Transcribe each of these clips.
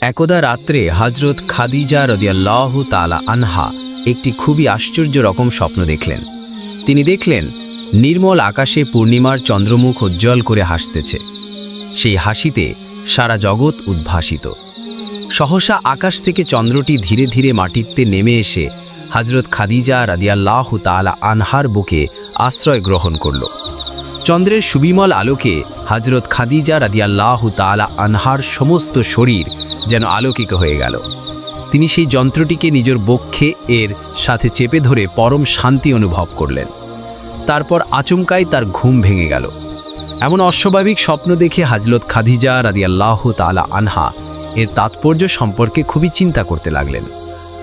একদা রাত্রে হজরত খাদিজা রদিয়াল্লাহ তালা আনহা একটি খুবই আশ্চর্য রকম স্বপ্ন দেখলেন। তিনি দেখলেন, নির্মল আকাশে পূর্ণিমার চন্দ্রমুখ উজ্জ্বল করে হাসতেছে। সেই হাসিতে সারা জগৎ উদ্ভাসিত। সহসা আকাশ থেকে চন্দ্রটি ধীরে ধীরে মাটিতে নেমে এসে হজরত খাদিজা রাদিয়াল্লাহ তালা আনহার বুকে আশ্রয় গ্রহণ করল। চন্দ্রের সুবিমল আলোকে হজরত খাদিজা রাদিয়াল্লাহ তালা আনহার সমস্ত শরীর যেন আলোকিত হয়ে গেল। তিনি সেই যন্ত্রটিকে নিজের বক্ষে এর সাথে চেপে ধরে পরম শান্তি অনুভব করলেন। তারপর আচমকাই তার ঘুম ভেঙে গেল। এমন অস্বাভাবিক স্বপ্ন দেখে হাজরত খাদিজা রাদিয়াল্লাহ তালা আনহা এর তাৎপর্য সম্পর্কে খুবই চিন্তা করতে লাগলেন।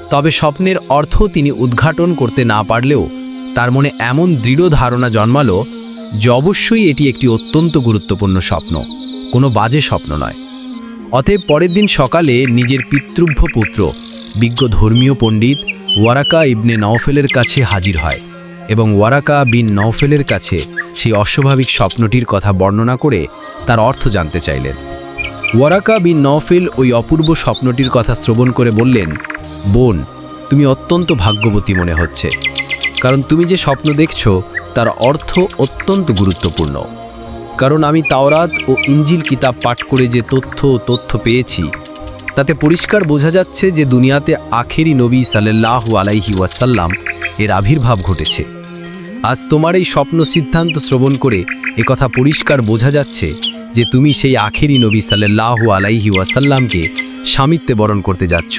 তবে স্বপ্নের অর্থ তিনি উদ্ঘাটন করতে না পারলেও তার মনে এমন দৃঢ় ধারণা জন্মালো যে অবশ্যই এটি একটি অত্যন্ত গুরুত্বপূর্ণ স্বপ্ন, কোনো বাজে স্বপ্ন নয়। অতএব পরের দিন সকালে নিজের পিতৃভ্য পুত্র, বিজ্ঞ ধর্মীয় পণ্ডিত ওয়ারাকা ইবনে নওফেলের কাছে হাজির হয় এবং ওয়ারাকা বিন নওফেলের কাছে সেই অস্বাভাবিক স্বপ্নটির কথা বর্ণনা করে তার অর্থ জানতে চাইলেন। ওয়ারাকা বিন নওফেল ওই অপূর্ব স্বপ্নটির কথা শ্রবণ করে বললেন, বোন, তুমি অত্যন্ত ভাগ্যবতী মনে হচ্ছে, কারণ তুমি যে স্বপ্ন দেখছ তার অর্থ অত্যন্ত গুরুত্বপূর্ণ। কারণ আমি তাওরাত ও ইঞ্জিল কিতাব পাঠ করে যে তথ্য তথ্য পেয়েছি, তাতে পরিষ্কার বোঝা যাচ্ছে যে দুনিয়াতে আখেরি নবী সাল্লাহ আলাইহি ওয়াসাল্লাম এর আবির্ভাব ঘটেছে। আজ তোমার এই স্বপ্ন সিদ্ধান্ত শ্রবণ করে কথা পরিষ্কার বোঝা যাচ্ছে যে তুমি সেই আখেরি নবী সাল্লাহ আলাইহি ওয়াসাল্লামকে স্বামিত্বে বরণ করতে যাচ্ছ।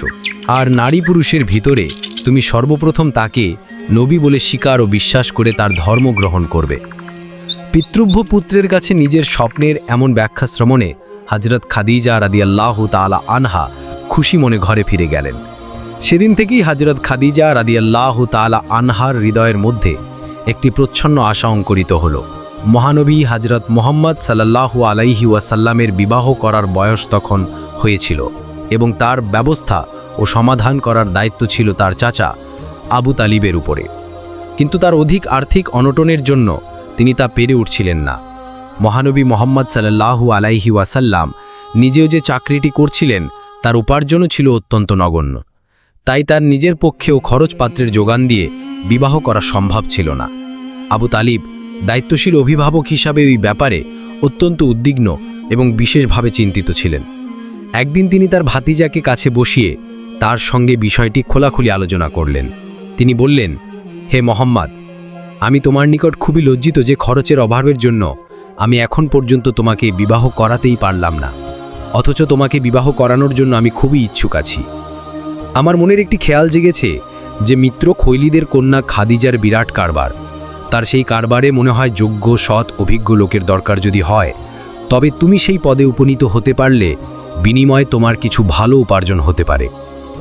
আর নারী পুরুষের ভিতরে তুমি সর্বপ্রথম তাকে নবী বলে স্বীকার ও বিশ্বাস করে তার ধর্ম গ্রহণ করবে। পিতৃভ্য পুত্রের কাছে নিজের স্বপ্নের এমন ব্যাখ্যা শ্রমণে হজরত খাদিজা রাদিয়াল্লাহ তালা আনহা খুশি মনে ঘরে ফিরে গেলেন। সেদিন থেকেই হজরত খাদিজা রাদিয়াল্লাহ তালা আনহার হৃদয়ের মধ্যে একটি প্রচ্ছন্ন আশা অঙ্কুরিত হল। মহানবী হজরত মোহাম্মদ সাল্লাল্লাহু আলাইহি ওয়াসাল্লামের বিবাহ করার বয়স তখন হয়েছিল এবং তার ব্যবস্থা ও সমাধান করার দায়িত্ব ছিল তার চাচা আবু তালিবের উপরে। কিন্তু তার অধিক আর্থিক অনটনের জন্য তিনি তা পেরে উঠছিলেন না। মহানবী মোহাম্মদ সাল্লাল্লাহু আলাইহি ওয়াসাল্লাম নিজেও যে চাকরিটি করছিলেন, তার উপার্জনও ছিল অত্যন্ত নগণ্য। তাই তার নিজের পক্ষেও খরচপাত্রের যোগান দিয়ে বিবাহ করা সম্ভব ছিল না। আবু তালিব দায়িত্বশীল অভিভাবক হিসাবে ওই ব্যাপারে অত্যন্ত উদ্বিগ্ন এবং বিশেষভাবে চিন্তিত ছিলেন। একদিন তিনি তার ভাতিজাকে কাছে বসিয়ে তার সঙ্গে বিষয়টি খোলাখুলি আলোচনা করলেন। তিনি বললেন, হে মোহাম্মদ আমি তোমার নিকট খুবই লজ্জিত যে খরচের অভাবের জন্য আমি এখন পর্যন্ত তোমাকে বিবাহ করাতেই পারলাম না। অথচ তোমাকে বিবাহ করানোর জন্য আমি খুবই ইচ্ছুক আছি। আমার মনের একটি খেয়াল জেগেছে যে মিত্র খৈলিদের কন্যা খাদিজার বিরাট কারবার। তার সেই কারবারে মনে হয় যোগ্য, সৎ, অভিজ্ঞ লোকের দরকার যদি হয়, তবে তুমি সেই পদে উপনীত হতে পারলে বিনিময়ে তোমার কিছু ভালো উপার্জন হতে পারে।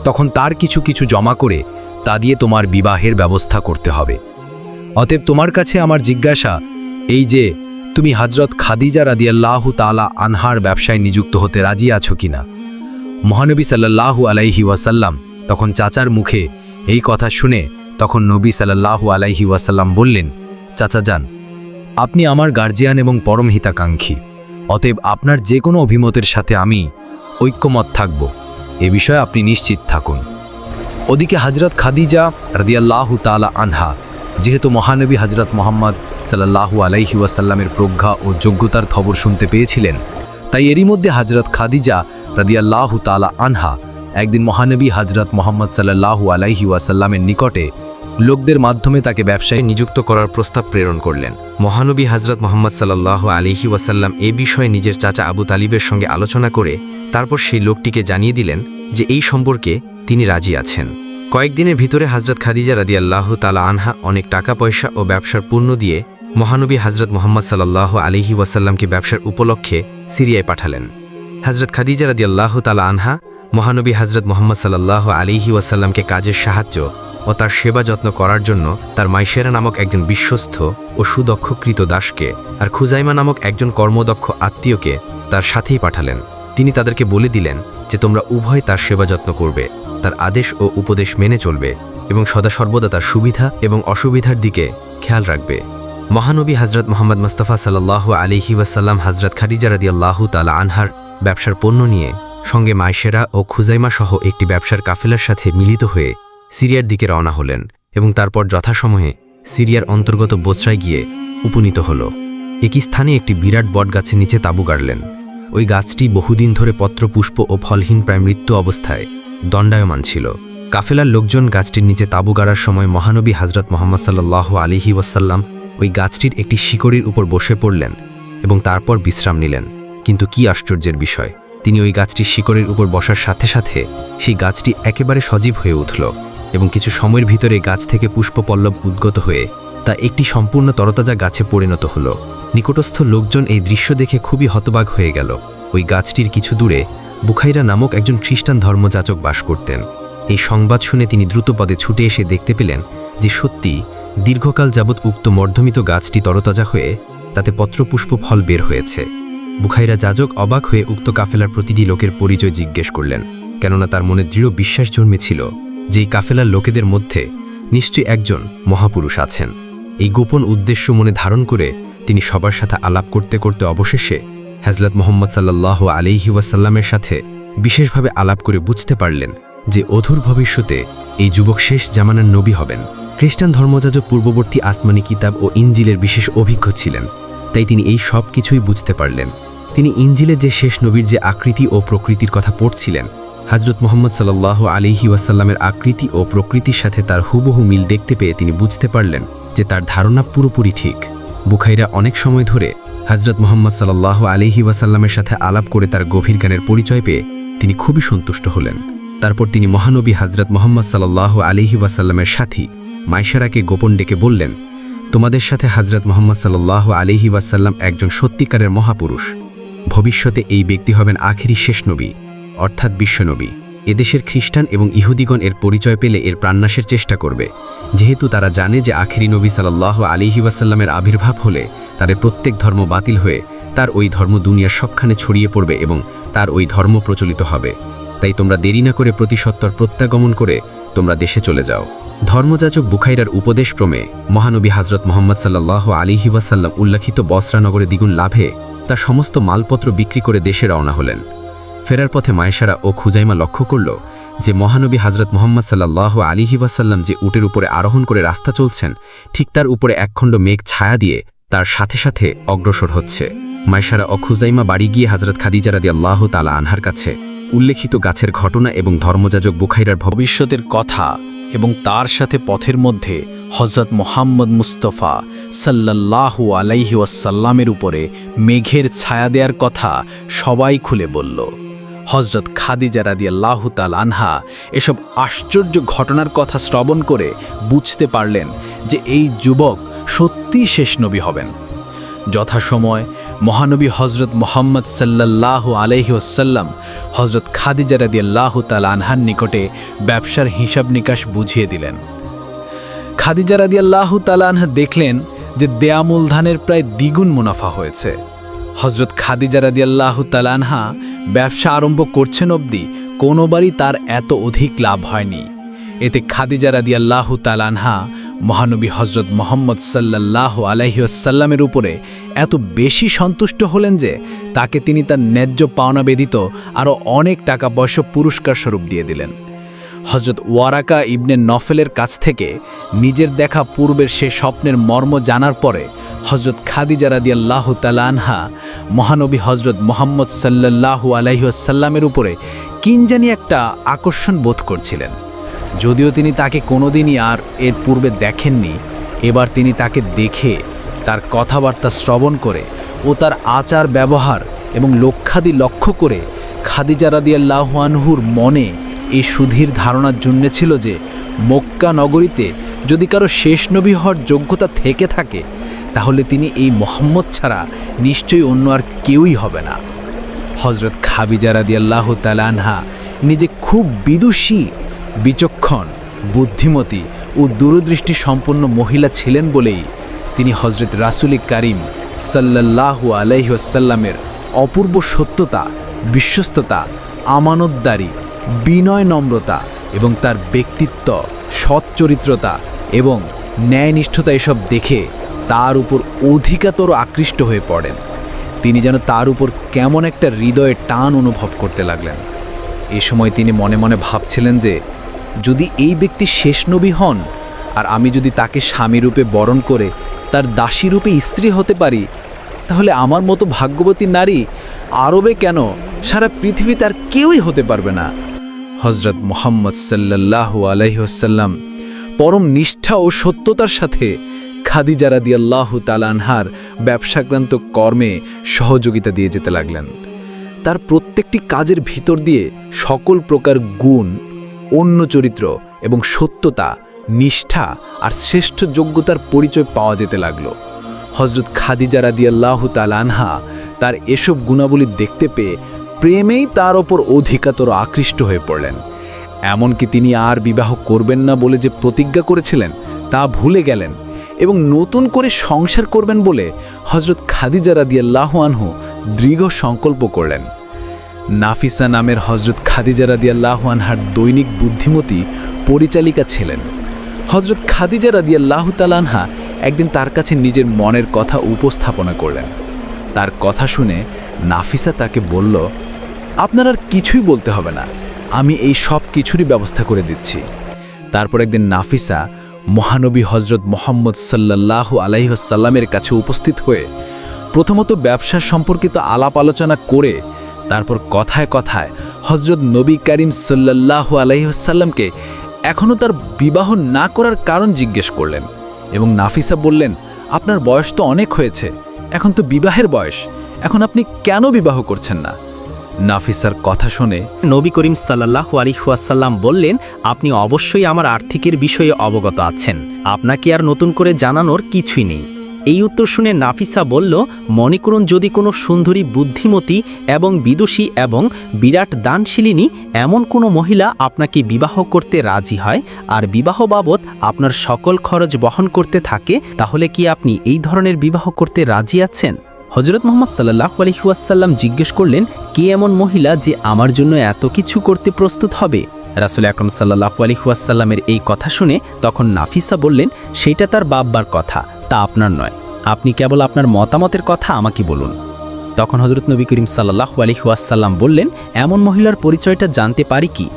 তখন তার কিছু কিছু জমা করে তা দিয়ে তোমার বিবাহের ব্যবস্থা করতে হবে। অতএব তোমার কাছে আমার জিজ্ঞাসা, এই যে, তুমি হজরত খাদিজা রাদিয়াল্লাহু তালা আনহার ব্যবসায় নিযুক্ত হতে রাজি আছো কিনা? মহানবী সাল্লাল্লাহু আলাইহি ওয়াসাল্লাম তখন চাচার মুখে এই কথা শুনে তখন নবী সাল্লাল্লাহু আলাইহি ওয়াসাল্লাম বললেন, চাচা যান, আপনি আমার গার্জিয়ান এবং পরম হিতাকাঙ্ক্ষী। অতএব আপনার যে কোনো অভিমতের সাথে আমি ঐক্যমত থাকব। এ বিষয়ে আপনি নিশ্চিত থাকুন। ওদিকে হজরত খাদিজা রাদিয়াল্লাহু তালা আনহা যেহেতু মহানবী হজরত মোহাম্মদ সাল্লাহু আলাইহি ওয়াসাল্লামের প্রজ্ঞা ও যোগ্যতার খবর শুনতে পেয়েছিলেন, তাই এরই মধ্যে হজরত খাদিজা রাদিয়াল্লাহু তালা আনহা একদিন মহানবী হজরত মোহাম্মদ সাল্লাহু আলাইহি ওয়াসাল্লামের নিকটে লোকদের মাধ্যমে তাকে ব্যবসায় নিযুক্ত করার প্রস্তাব প্রেরণ করলেন। মহানবী হজরত মোহাম্মদ সাল্লাহ আলিহি ওয়াসাল্লাম এ বিষয়ে নিজের চাচা আবু তালিবের সঙ্গে আলোচনা করে তারপর সেই লোকটিকে জানিয়ে দিলেন যে এই সম্পর্কে তিনি রাজি আছেন। কয়েকদিনের ভিতরে হজরত খাদিজা রাদি আল্লাহ তালা আনহা অনেক টাকা, পয়সা ও ব্যবসার পূর্ণ দিয়ে মহানবী হজরত মোহাম্মদ সাল্লাহ আলিহি ওয়াসাল্লামকে ব্যবসার উপলক্ষে সিরিয়ায় পাঠালেন। হজরত খাদিজা রাদি আল্লাহ তালা আনহা মহানবী হজরত মোহাম্মদ সাল্লাহ আলিহি ওয়াসাল্লামকে কাজের সাহায্য ও তার সেবা যত্ন করার জন্য তার মাইশেরা নামক একজন বিশ্বস্ত ও সুদক্ষ কৃত দাসকে আর খুজাইমা নামক একজন কর্মদক্ষ আত্মীয়কে তার সাথেই পাঠালেন। তিনি তাদেরকে বলে দিলেন যে তোমরা উভয় তার সেবা যত্ন করবে। তার আদেশ ও উপদেশ মেনে চলবে এবং সদা সর্বদা তার সুবিধা এবং অসুবিধার দিকে খেয়াল রাখবে। মহানবী হজরত মোহাম্মদ মুস্তফা সাল্লাহ আলিহি ওয়াসাল্লাম হজরত খাদিজা রাদি আল্লাহ তালা আনহার ব্যবসার পণ্য নিয়ে সঙ্গে মাইশেরা ও খুজাইমা সহ একটি ব্যবসার কাফেলার সাথে মিলিত হয়ে সিরিয়ার দিকে রওনা হলেন এবং তারপর যথাসময়ে সিরিয়ার অন্তর্গত বোসরায় গিয়ে উপনীত হল। একই স্থানে একটি বিরাট বট বটগাছের নিচে তাঁবু গাড়লেন। ওই গাছটি বহুদিন ধরে পত্রপুষ্প ও ফলহীন প্রায় মৃত্যু অবস্থায় দণ্ডায়মান ছিল। কাফেলার লোকজন গাছটির নিচে তাঁবু গাড়ার সময় মহানবী হাজরত মোহাম্মদ সাল্লাহ আলিহি ওয়াসাল্লাম ওই গাছটির একটি শিকড়ির উপর বসে পড়লেন এবং তারপর বিশ্রাম নিলেন। কিন্তু কি আশ্চর্যের বিষয়, তিনি ওই গাছটির শিকড়ের উপর বসার সাথে সাথে সেই গাছটি একেবারে সজীব হয়ে উঠল এবং কিছু সময়ের ভিতরে গাছ থেকে পুষ্পপল্লব উদ্গত হয়ে তা একটি সম্পূর্ণ তরতাজা গাছে পরিণত হল। নিকটস্থ লোকজন এই দৃশ্য দেখে খুবই হতবাক হয়ে গেল। ওই গাছটির কিছু দূরে বুখাইরা নামক একজন খ্রিস্টান ধর্মযাচক বাস করতেন। এই সংবাদ শুনে তিনি দ্রুতপদে ছুটে এসে দেখতে পেলেন যে সত্যি দীর্ঘকাল যাবৎ উক্ত মর্ধমিত গাছটি তরতাজা হয়ে তাতে পত্রপুষ্প ফল বের হয়েছে। বুখাইরা যাজক অবাক হয়ে উক্ত কাফেলার প্রতিটি লোকের পরিচয় জিজ্ঞেস করলেন, কেননা তার মনে দৃঢ় বিশ্বাস জন্মেছিল যে এই কাফেলার লোকেদের মধ্যে নিশ্চয়ই একজন মহাপুরুষ আছেন। এই গোপন উদ্দেশ্য মনে ধারণ করে তিনি সবার সাথে আলাপ করতে করতে অবশেষে হজরত মোহাম্মদ সাল্লাহ আলিহি ওয়াসাল্লামের সাথে বিশেষভাবে আলাপ করে বুঝতে পারলেন যে অধুর ভবিষ্যতে এই যুবক শেষ জামানার নবী হবেন। খ্রিস্টান ধর্মযাজক পূর্ববর্তী আসমানি কিতাব ও ইঞ্জিলের বিশেষ অভিজ্ঞ ছিলেন, তাই তিনি এই সব কিছুই বুঝতে পারলেন। তিনি ইঞ্জিলে যে শেষ নবীর যে আকৃতি ও প্রকৃতির কথা পড়ছিলেন হজরত মোহাম্মদ সাল্লাহ আলিহি ওয়াসাল্লামের আকৃতি ও প্রকৃতির সাথে তার হুবহু মিল দেখতে পেয়ে তিনি বুঝতে পারলেন যে তার ধারণা পুরোপুরি ঠিক। বুখাইরা অনেক সময় ধরে হজরত মোহাম্মদ সাল্লাহ আলিহি ওয়াসাল্লামের সাথে আলাপ করে তার গভীর জ্ঞানের পরিচয় পেয়ে তিনি খুবই সন্তুষ্ট হলেন। তারপর তিনি মহানবী হজরত মোহাম্মদ সাল্লাহ আলিহি ওয়াসাল্লামের সাথী মাইশারাকে গোপন ডেকে বললেন, তোমাদের সাথে হজরত মোহাম্মদ সাল্লাহ আলিহি ওয়াসাল্লাম একজন সত্যিকারের মহাপুরুষ। ভবিষ্যতে এই ব্যক্তি হবেন আখেরি শেষ নবী, অর্থাৎ বিশ্বনবী। এদেশের খ্রিস্টান এবং ইহুদিগণ এর পরিচয় পেলে এর প্রাণনাশের চেষ্টা করবে। যেহেতু তারা জানে যে আখেরি নবী সাল্লাহ আলিহি ওয়াসাল্লামের আবির্ভাব হলে তাদের প্রত্যেক ধর্ম বাতিল হয়ে তার ওই ধর্ম দুনিয়ার সবখানে ছড়িয়ে পড়বে এবং তার ওই ধর্ম প্রচলিত হবে। তাই তোমরা দেরি না করে প্রতিসত্তর প্রত্যাগমন করে তোমরা দেশে চলে যাও। ধর্মযাচক বুখাইরার উপদেশক্রমে মহানবী হজরত মোহাম্মদ সাল্লাহ আলিহি ওয়াসাল্লাম উল্লেখিত বসরানগরে দ্বিগুণ লাভে তার সমস্ত মালপত্র বিক্রি করে দেশে রওনা হলেন। ফেরার পথে মায়েশারা ও খুজাইমা লক্ষ্য করল যে মহানবী হজরত মোহাম্মদ সাল্লাহ আলিহি ওয়াসাল্লাম যে উটের উপরে আরোহণ করে রাস্তা চলছেন, ঠিক তার উপরে একখণ্ড মেঘ ছায়া দিয়ে তার সাথে সাথে অগ্রসর হচ্ছে। মায়েশারা ও খুজাইমা বাড়ি গিয়ে হজরত খাদিজা রাদি আল্লাহ তালা আনহার কাছে উল্লেখিত গাছের ঘটনা এবং ধর্মযাজক বুখাইরার ভবিষ্যতের কথা এবং তার সাথে পথের মধ্যে হজরত মোহাম্মদ মুস্তফা সাল্লাল্লাহু আলাইহি ওয়াসাল্লামের উপরে মেঘের ছায়া দেওয়ার কথা সবাই খুলে বলল। হজরত খাদিজা রাদিয়াল্লাহু তাল আনহা এসব আশ্চর্য ঘটনার কথা শ্রবণ করে বুঝতে পারলেন যে এই যুবক সত্যিই শেষ নবী হবেন। যথাসময় মহানবী হজরত মোহাম্মদ সাল্লাহ আলহি ওসাল্লাম হজরত খাদিজা রাদিয়াল্লাহ তাল আনহার নিকটে ব্যবসার হিসাব নিকাশ বুঝিয়ে দিলেন। খাদিজা রাদিয়াল্লাহ তাল আনহা দেখলেন যে দেয়া মূলধানের প্রায় দ্বিগুণ মুনাফা হয়েছে। হজরত খাদিজা রাদিয়াল্লাহ তাল আনহা ব্যবসা আরম্ভ করছেন অবধি কোনোবারই তার এত অধিক লাভ হয়নি। এতে খাদিজা রাদিয়াল্লাহ তালানহা মহানবী হজরত মোহাম্মদ সাল্লাহ আলহিউসাল্লামের উপরে এত বেশি সন্তুষ্ট হলেন যে তাকে তিনি তার ন্যায্য পাওনা ব্যতীত আরও অনেক টাকা পয়সা পুরস্কার স্বরূপ দিয়ে দিলেন। হজরত ওয়ারাকা ইবনে নফেলের কাছ থেকে নিজের দেখা পূর্বের সে স্বপ্নের মর্ম জানার পরে হজরত খাদিজা রাদিয়াল্লাহ তালানহা মহানবী হজরত মোহাম্মদ সাল্লাহ আলহিউসাল্লামের উপরে কিনজানি একটা আকর্ষণ বোধ করছিলেন। যদিও তিনি তাকে কোনোদিনই আর এর পূর্বে দেখেননি, এবার তিনি তাকে দেখে তার কথাবার্তা শ্রবণ করে ও তার আচার ব্যবহার এবং লক্ষাদি লক্ষ্য করে খাদিজা রাদিয়াল্লাহুয়ানহুর মনে এই সুধীর ধারণার জন্যেছিল যে মক্কা নগরীতে যদি কারও শেষ নবী হওয়ার যোগ্যতা থেকে থাকে, তাহলে তিনি এই মোহাম্মদ ছাড়া নিশ্চয়ই অন্য আর কেউই হবে না। হজরত খাবিজা রাদিয়াল্লাহ তালানহা নিজে খুব বিদুষী, বিচক্ষণ, বুদ্ধিমতী ও দূরদৃষ্টি সম্পন্ন মহিলা ছিলেন বলেই তিনি হজরত রাসুল করিম সাল্লাল্লাহু আলাইসাল্লামের অপূর্ব সত্যতা, বিশ্বস্ততা, আমানতদারি বিনয় নম্রতা এবং তার ব্যক্তিত্ব সচ্চরিত্রতা এবং ন্যায়নিষ্ঠতা এসব দেখে তার উপর অধিকাতর আকৃষ্ট হয়ে পড়েন। তিনি যেন তার উপর কেমন একটা হৃদয়ে টান অনুভব করতে লাগলেন। এ সময় তিনি মনে মনে ভাবছিলেন যে, যদি এই ব্যক্তি শেষ নবী হন আর আমি যদি তাকে স্বামী রূপে বরণ করে তার দাসী রূপে স্ত্রী হতে পারি, তাহলে আমার মতো ভাগ্যবতী নারী আরবে কেন সারা পৃথিবীতে আর কেউই হতে পারবে না? হজরত মোহাম্মদ সাল্লাহ আলহিহসাল্লাম পরম নিষ্ঠা ও সত্যতার সাথে খাদিজা রাদিয়াল্লাহু তালানহার ব্যবসাক্রান্ত কর্মে সহযোগিতা দিয়ে যেতে লাগলেন। তার প্রত্যেকটি কাজের ভিতর দিয়ে সকল প্রকার গুণ, অন্য চরিত্র এবং সত্যতা, নিষ্ঠা আর শ্রেষ্ঠ যোগ্যতার পরিচয় পাওয়া যেতে লাগল। হজরত খাদিজা রাদিয়াল্লাহু তালানহা তার এসব গুণাবলী দেখতে পেয়ে প্রেমেই তার ওপর অধিকাতর আকৃষ্ট হয়ে পড়লেন। এমনকি তিনি আর বিবাহ করবেন না বলে যে প্রতিজ্ঞা করেছিলেন, তা ভুলে গেলেন এবং নতুন করে সংসার করবেন বলে হজরত খাদিজা রাদিয়াল্লাহু আনহু দৃঢ় সংকল্প করলেন। নাফিসা নামের হজরত খাদিজা রাদিয়াল্লাহু আনহার দৈনিক বুদ্ধিমতী পরিচালিকা ছিলেন। হজরত খাদিজা রাদিয়াল্লাহু তালানহা একদিন তার কাছে নিজের মনের কথা উপস্থাপনা করলেন। তার কথা শুনে নাফিসা তাকে বলল আপনার আর কিছুই বলতে হবে না। আমি এই সব কিছুরই ব্যবস্থা করে দিচ্ছি। তারপর একদিন নাফিসা মহানবী হজরত মোহাম্মদ সাল্লাহ আলাইসাল্লামের কাছে উপস্থিত হয়ে প্রথমত ব্যবসা সম্পর্কিত আলাপ আলোচনা করে, তারপর কথায় কথায় হজরত নবী করিম সাল্লাহ আলাইসাল্লামকে এখনও তার বিবাহ না করার কারণ জিজ্ঞেস করলেন এবং নাফিসা বললেন, আপনার বয়স তো অনেক হয়েছে, এখন তো বিবাহের বয়স, এখন আপনি কেন বিবাহ করছেন না? নাফিসার কথা শুনে নবী করিম সাল্লাহ আলিহাসাল্লাম বললেন, আপনি অবশ্যই আমার আর্থিকের বিষয়ে অবগত আছেন। আপনাকে আর নতুন করে জানানোর কিছুই নেই। এই উত্তর শুনে নাফিসা বলল, মনে করুন, যদি কোনো সুন্দরী বুদ্ধিমতী এবং বিদুষী এবং বিরাট দানশীলিনী এমন কোনো মহিলা আপনাকে বিবাহ করতে রাজি হয় আর বিবাহ বাবদ আপনার সকল খরচ বহন করতে থাকে, তাহলে কি আপনি এই ধরনের বিবাহ করতে রাজি আছেন? হজরত মোহাম্মদ সাল্লাহ আলহিউসাল্লাম জিজ্ঞেস করলেন, কে এমন মহিলা যে আমার জন্য এত কিছু করতে প্রস্তুত হবে? রাসুল আকরম সাল্লাহ আলহিউসাল্লামের এই কথা শুনে তখন নাফিসা বললেন, সেটা তার বাব্বার কথা, তা আপনার নয়। আপনি কেবল আপনার মতামতের কথা আমাকে বলুন। তখন হজরত নবী করিম সাল্লাহ আলহিউসাল্লাম বললেন, এমন মহিলার পরিচয়টা জানতে পারি কি?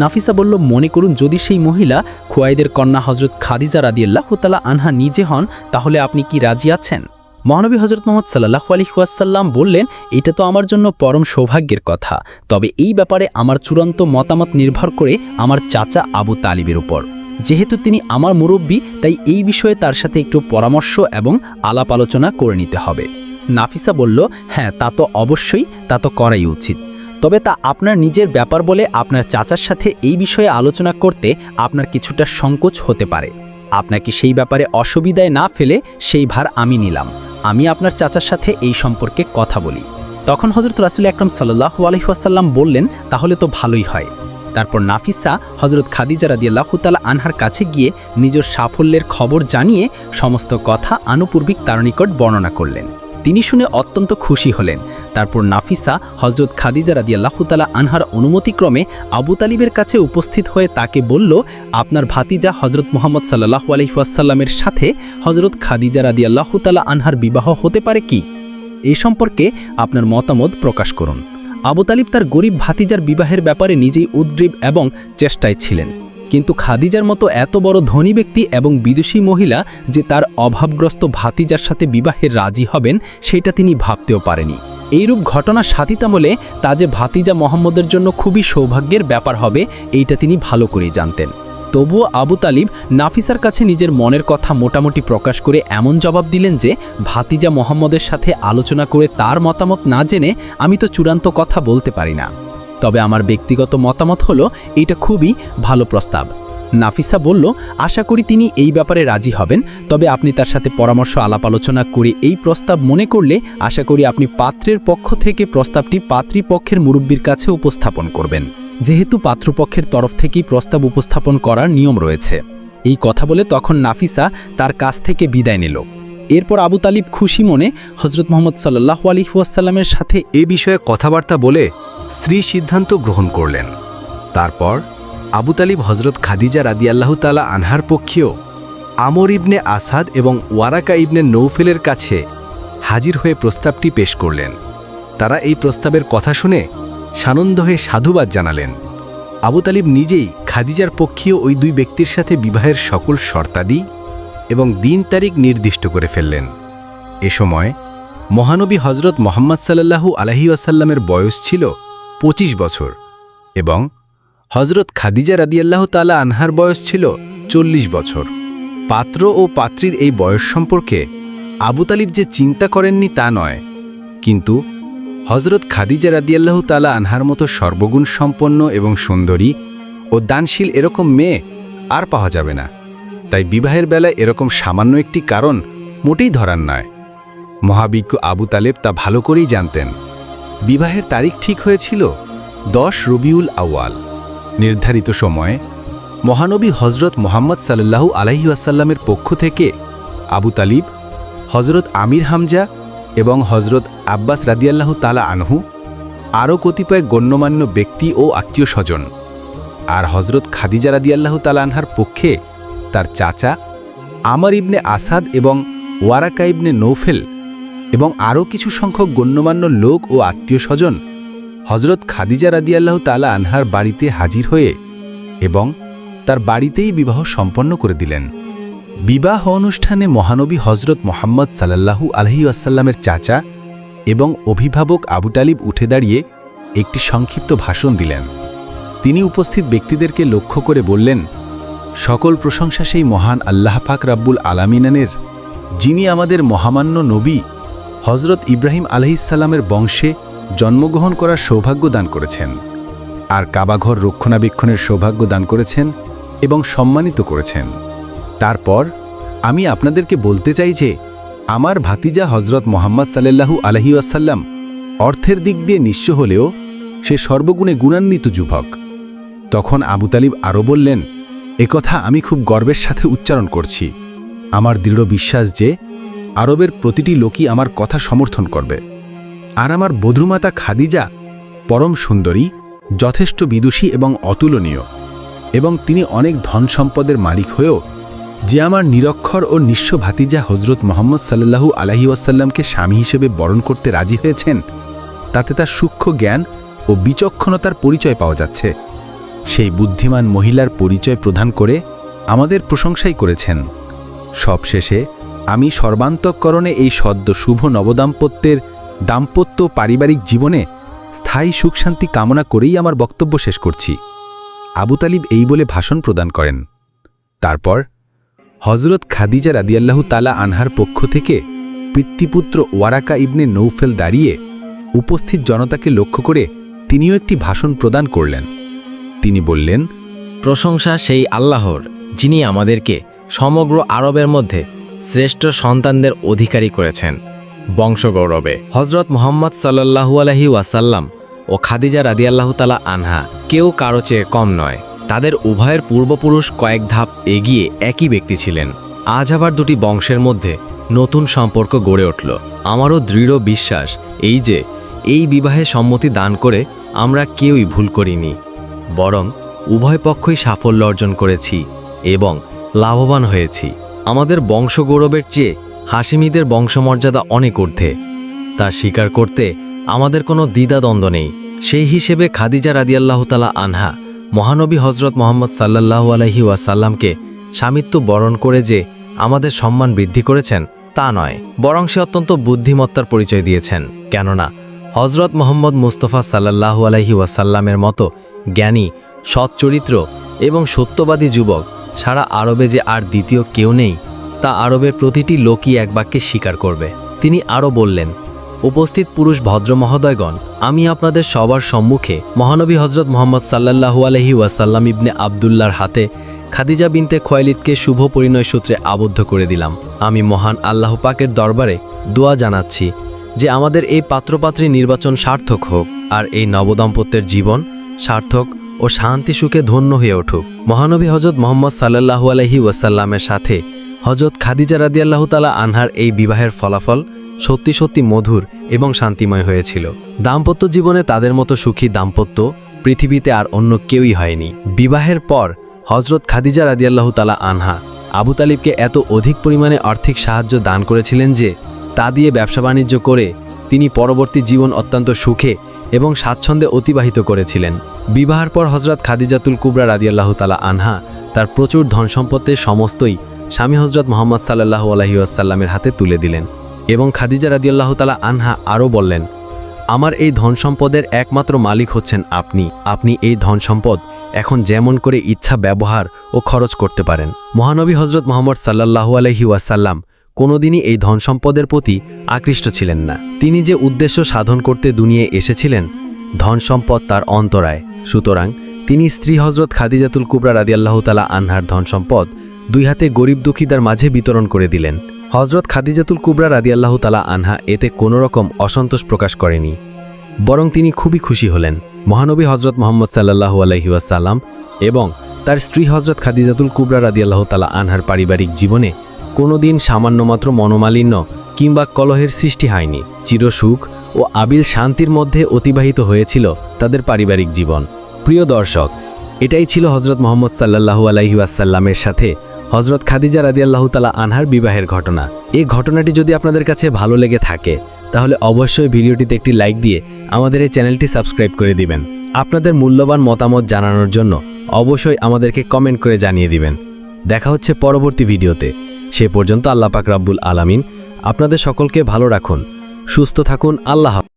নাফিসা বলল, মনে করুন, যদি সেই মহিলা খোয়াইদের কন্যা হজরত খাদিজা রাদিয়াল্লাহ তালা আনহা নিজে হন, তাহলে আপনি কি রাজি আছেন? মহানবী হজরত মোহাম্মদ সাল্লাহ আলহিহাসাল্লাম বললেন, এটা তো আমার জন্য পরম সৌভাগ্যের কথা। তবে এই ব্যাপারে আমার চূড়ান্ত মতামত নির্ভর করে আমার চাচা আবু তালিবের উপর। যেহেতু তিনি আমার মুরব্বী, তাই এই বিষয়ে তার সাথে একটু পরামর্শ এবং আলাপ আলোচনা করে নিতে হবে। নাফিসা বলল হ্যাঁ তা তো অবশ্যই, তা তো করাই উচিত। তবে তা আপনার নিজের ব্যাপার বলে আপনার চাচার সাথে এই বিষয়ে আলোচনা করতে আপনার কিছুটা সংকোচ হতে পারে। আপনাকে সেই ব্যাপারে অসুবিধায় না ফেলে সেই ভার আমি নিলাম। আমি আপনার চাচার সাথে এই সম্পর্কে কথা বলি। তখন হজরত রাসুল আকরম সাল্লাহ আলহিহাসাল্লাম বললেন, তাহলে তো ভালোই হয়। তারপর নাফিসা হজরত খাদিজা রাদিয়াল্লাহতালা আনহার কাছে গিয়ে নিজের সাফল্যের খবর জানিয়ে সমস্ত কথা আনুপূর্বিক তার নিকট বর্ণনা করলেন। তিনি শুনে অত্যন্ত খুশি হলেন। তারপর নাফিসা হজরত খাদিজা রাদিয়াল্লাহ তালা আনহার অনুমতিক্রমে আবু তালিবের কাছে উপস্থিত হয়ে তাকে বলল, আপনার ভাতিজা হজরত মোহাম্মদ সাল্লাহ আলহিহাসাল্লামের সাথে হজরত খাদিজা রাদিয়াল্লাহ তালা আনহার বিবাহ হতে পারে কি? এই সম্পর্কে আপনার মতামত প্রকাশ করুন। আবু তালিব তার গরিব ভাতিজার বিবাহের ব্যাপারে নিজেই উদ্গ্রীব এবং চেষ্টায় ছিলেন। কিন্তু খাদিজার মতো এত বড় ধনী ব্যক্তি এবং বিদেশি মহিলা যে তার অভাবগ্রস্ত ভাতিজার সাথে বিবাহে রাজি হবেন, সেটা তিনি ভাবতেও পারেনি। এইরূপ ঘটনা সাথিতামলে তা যে ভাতিজা মোহাম্মদের জন্য খুবই সৌভাগ্যের ব্যাপার হবে, এইটা তিনি ভালো করেই জানতেন। তবুও আবু তালিব নাফিসার কাছে নিজের মনের কথা মোটামুটি প্রকাশ করে এমন জবাব দিলেন যে, ভাতিজা মোহাম্মদের সাথে আলোচনা করে তার মতামত না জেনে আমি তো চূড়ান্ত কথা বলতে পারি না। তবে আমার ব্যক্তিগত মতামত হলো এটা খুবই ভালো প্রস্তাব। নাফিসা বলল, আশা করি তিনি এই ব্যাপারে রাজি হবেন, তবে আপনি তার সাথে পরামর্শ, আলাপ আলোচনা করে এই প্রস্তাব মনে করলে আশা করি আপনি পাত্রের পক্ষ থেকে প্রস্তাবটি পাত্রীপক্ষের মুরব্বীর কাছে উপস্থাপন করবেন। যেহেতু পাত্রপক্ষের তরফ থেকেই প্রস্তাব উপস্থাপন করার নিয়ম রয়েছে। এই কথা বলে তখন নাফিসা তার কাছ থেকে বিদায় নিল। এরপর আবু তালিব খুশি মনে হজরত মোহাম্মদ সাল্লাহ আলিহাসাল্লামের সাথে এ বিষয়ে কথাবার্তা বলে স্ত্রী সিদ্ধান্ত গ্রহণ করলেন। তারপর আবু তালিব হজরত খাদিজা রাদিয়াল্লাহু তালা আনহার পক্ষেও আমর ইবনে আসাদ এবং ওয়ারাকা ইবনে নৌফেলের কাছে হাজির হয়ে প্রস্তাবটি পেশ করলেন। তারা এই প্রস্তাবের কথা শুনে সানন্দ হয়ে সাধুবাদ জানালেন। আবু তালিব নিজেই খাদিজার পক্ষীয় ওই দুই ব্যক্তির সাথে বিবাহের সকল শর্তাদি এবং দিন তারিখ নির্দিষ্ট করে ফেললেন। এ সময় মহানবী হজরত মোহাম্মদ সাল্লাল্লাহু আলহি আসাল্লামের বয়স ছিল ২৫ বছর এবং হজরত খাদিজা রাদিয়াল্লাহ তালা আনহার বয়স ছিল চল্লিশ বছর। পাত্র ও পাত্রীর এই বয়স সম্পর্কে আবু তালিব যে চিন্তা করেননি তা নয়, কিন্তু হজরত খাদিজা রাদিয়াল্লাহ তালা আনহার মতো সর্বগুণ সম্পন্ন এবং সুন্দরী ও দানশীল এরকম মেয়ে আর পাওয়া যাবে না। তাই বিবাহের বেলায় এরকম সামান্য একটি কারণ মোটেই ধরার নয়। মহাবিজ্ঞ আবু তালেব তা ভালো করেই জানতেন। বিবাহের তারিখ ঠিক হয়েছিল দশ রবিউল আউয়াল। নির্ধারিত সময়ে মহানবী হজরত মোহাম্মদ সাল্লাহু আলাইহি আসাল্লামের পক্ষ থেকে আবু তালিব হজরত আমির হামজা এবং হজরত আব্বাস রাদিয়াল্লাহু তালা আনহু আরও কতিপয় গণ্যমান্য ব্যক্তি ও আত্মীয় স্বজন আর হজরত খাদিজা রাদিয়াল্লাহু তালা আনহার পক্ষে তার চাচা, আমার ইবনে আসাদ এবং ওয়ারাকা ইবনে নৌফেল এবং আরও কিছু সংখ্যক গণ্যমান্য লোক ও আত্মীয় স্বজন হজরত খাদিজা রাদিয়াল্লাহ তালা আনহার বাড়িতে হাজির হয়ে এবং তার বাড়িতেই বিবাহ সম্পন্ন করে দিলেন। বিবাহ অনুষ্ঠানে মহানবী হজরত মোহাম্মদ সাল্লাল্লাহু আলহি আসাল্লামের চাচা এবং অভিভাবক আবু তালিব উঠে দাঁড়িয়ে একটি সংক্ষিপ্ত ভাষণ দিলেন। তিনি উপস্থিত ব্যক্তিদেরকে লক্ষ্য করে বললেন সকল প্রশংসা সেই মহান আল্লাহ পাক রাব্বুল আলামিনানের যিনি আমাদের মহামান্য নবী হজরত ইব্রাহিম আলহিসাল্লামের বংশে জন্মগ্রহণ করার সৌভাগ্য দান করেছেন, আর কাবাঘর রক্ষণাবেক্ষণের সৌভাগ্য দান করেছেন এবং সম্মানিত করেছেন। তারপর আমি আপনাদেরকে বলতে চাই যে, আমার ভাতিজা হজরত মোহাম্মদ সাল্লাল্লাহু আলহি আসাল্লাম অর্থের দিক দিয়ে নিঃস্ব হলেও সে সর্বগুণে গুণান্বিত যুবক। তখন আবু তালিব আরও বললেন একথা আমি খুব গর্বের সাথে উচ্চারণ করছি। আমার দৃঢ় বিশ্বাস যে আরবের প্রতিটি লোকই আমার কথা সমর্থন করবে। আর আমার বধুমাতা খাদিজা পরম সুন্দরী, যথেষ্ট বিদুষী এবং অতুলনীয়। এবং তিনি অনেক ধন সম্পদের মালিক হয়েও যে আমার নিরক্ষর ও নিঃস্ব ভাতিজা হজরত মোহাম্মদ সাল্লাহু আলাহি ওয়াসাল্লামকে স্বামী হিসেবে বরণ করতে রাজি হয়েছেন, তাতে তার সূক্ষ্ম জ্ঞান ও বিচক্ষণতার পরিচয় পাওয়া যাচ্ছে। সেই বুদ্ধিমান মহিলার পরিচয় প্রদান করে আমাদের প্রশংসাই করেছেন। সবশেষে আমি সর্বান্তকরণে এই সদ্য শুভ নবদাম্পত্যের দাম্পত্য পারিবারিক জীবনে স্থায়ী সুখশান্তি কামনা করেই আমার বক্তব্য শেষ করছি। আবু তালিব এই বলে ভাষণ প্রদান করেন। তারপর হজরত খাদিজা রাদিয়াল্লাহু তালা আনহার পক্ষ থেকে পিতৃপুত্র ওয়ারাকা ইবনে নৌফেল দাঁড়িয়ে উপস্থিত জনতাকে লক্ষ্য করে তিনিও একটি ভাষণ প্রদান করলেন। তিনি বললেন, প্রশংসা সেই আল্লাহর, যিনি আমাদেরকে সমগ্র আরবের মধ্যে শ্রেষ্ঠ সন্তানদের অধিকারী করেছেন। বংশগৌরবে হজরত মোহাম্মদ সাল্লাহু আলহি ওয়াসাল্লাম ও খাদিজা রাদিয়াল্লাহু তালা আনহা কেউ কারও চেয়ে কম নয়। তাদের উভয়ের পূর্বপুরুষ কয়েক ধাপ এগিয়ে একই ব্যক্তি ছিলেন। আজ আবার দুটি বংশের মধ্যে নতুন সম্পর্ক গড়ে উঠল। আমারও দৃঢ় বিশ্বাস এই যে, এই বিবাহে সম্মতি দান করে আমরা কেউই ভুল করিনি। বরং উভয় পক্ষই সাফল্য অর্জন করেছি এবং লাভবান হয়েছি। আমাদের বংশগৌরবের চেয়ে হাসিমিদের বংশমর্যাদা অনেক ঊর্ধ্বে। তা স্বীকার করতে আমাদের কোনো দ্বিধাদ্বন্দ্ব নেই। সেই হিসেবে খাদিজা রাদিয়াল্লাহ তালা আনহা, মহানবী হজরত মোহাম্মদ সাল্লাল্লাহু আলহি ওয়াসাল্লামকে স্বামিত্ব বরণ করে যে আমাদের সম্মান বৃদ্ধি করেছেন, তা নয়, বরং সে অত্যন্ত বুদ্ধিমত্তার পরিচয় দিয়েছেন। কেননা হজরত মোহাম্মদ মুস্তফা সাল্লাল্লাহু আলহি ওয়াসাল্লামের মতো জ্ঞানী, সৎ চরিত্র এবং সত্যবাদী যুবক, সারা আরবে যে আর দ্বিতীয় কেউ নেই, তা আরবের প্রতিটি লোকই এক বাক্যে স্বীকার করবে। তিনি আরও বললেন, উপস্থিত পুরুষ ভদ্র মহোদয়গণ আমি আপনাদের সবার সম্মুখে মহানবী হজরত মোহাম্মদ সাল্লাল্লাহু আলহি ওয়াসাল্লাম ইবনে আবদুল্লার হাতে খাদিজা বিনতে খোয়ালিদকে শুভ পরিণয় সূত্রে আবদ্ধ করে দিলাম। আমি মহান আল্লাহ পাকের দরবারে দোয়া জানাচ্ছি যে আমাদের এই পাত্রপাত্রী নির্বাচন সার্থক হোক আর এই নবদম্পত্যের জীবন সার্থক ও শান্তি সুখে ধন্য হয়ে উঠুক। মহানবী হজরত মোহাম্মদ সাল্লাল্লাহু আলহি ওয়াসাল্লামের সাথে হজরত খাদিজা রাদিয়াল্লাহু তালা আনহার এই বিবাহের ফলাফল সত্যি সত্যি মধুর এবং শান্তিময় হয়েছিল। দাম্পত্য জীবনে তাদের মতো সুখী দাম্পত্য পৃথিবীতে আর অন্য কেউই হয়নি। বিবাহের পর হজরত খাদিজা রাদিয়াল্লাহু তালা আনহা আবু তালিবকে এত অধিক পরিমাণে আর্থিক সাহায্য দান করেছিলেন যে তা দিয়ে ব্যবসা বাণিজ্য করে তিনি পরবর্তী জীবন অত্যন্ত সুখে এবং স্বাচ্ছন্দ্যে অতিবাহিত করেছিলেন। বিবাহের পর হজরত খাদিজাতুল কুবরা রাদিয়াল্লাহ তালা আনহা তার প্রচুর ধন সম্পত্তির সমস্তই স্বামী হজরত মোহাম্মদ সাল্লাহু আলহিউসাল্লামের হাতে তুলে দিলেন এবং খাদিজা রাদিয়াল্লাহ তালা আনহা আরও বললেন, আমার এই ধন সম্পদের একমাত্র মালিক হচ্ছেন আপনি। আপনি এই ধন সম্পদ এখন যেমন করে ইচ্ছা ব্যবহার ও খরচ করতে পারেন। মহানবী হজরত মোহাম্মদ সাল্লাহু আলহি ওয়াসাল্লাম কোনোদিনই এই ধন সম্পদের প্রতি আকৃষ্ট ছিলেন না। তিনি যে উদ্দেশ্য সাধন করতে দুনিয়ায় এসেছিলেন ধন সম্পদ তার অন্তরায়। সুতরাং তিনি স্ত্রী হজরত খাদিজাতুল কুবরা রাদিয়াল্লাহ তালা আনহার ধন সম্পদ দুই হাতে গরিব দুঃখীদার মাঝে বিতরণ করে দিলেন। হজরত খাদিজাতুল কুবরা রাদিয়াল্লাহ তালা আনহা এতে কোনো রকম অসন্তোষ প্রকাশ করেনি। বরং তিনি খুবই খুশি হলেন। মহানবী হজরত মোহাম্মদ সাল্লাহু আলহিউসাল্লাম এবং তার স্ত্রী হজরত খাদিজাতুল কুবরা রাদিয়াল্লাহ তালা আনহার পারিবারিক জীবনে কোনোদিন সামান্যমাত্র মনোমালিন্য কিংবা কলহের সৃষ্টি হয়নি। চিরসুখ ও আবিল শান্তির মধ্যে অতিবাহিত হয়েছিল তাদের পারিবারিক জীবন। প্রিয় দর্শক, এটাই ছিল হজরত মোহাম্মদ সাল্লাহু আলাইহি আসাল্লামের সাথে হজরত খাদিজা রাদিয়াল্লাহু তালা আনহার বিবাহের ঘটনা। এই ঘটনাটি যদি আপনাদের কাছে ভালো লেগে থাকে, তাহলে অবশ্যই ভিডিওটিতে একটি লাইক দিয়ে আমাদের এই চ্যানেলটি সাবস্ক্রাইব করে দিবেন। আপনাদের মূল্যবান মতামত জানানোর জন্য অবশ্যই আমাদেরকে কমেন্ট করে জানিয়ে দিবেন। দেখা হচ্ছে পরবর্তী ভিডিওতে। সে পর্যন্ত আল্লাহ পাক রাব্বুল আলামিন আপনাদের সকলকে ভালো রাখুন সুস্থ থাকুন আল্লাহ।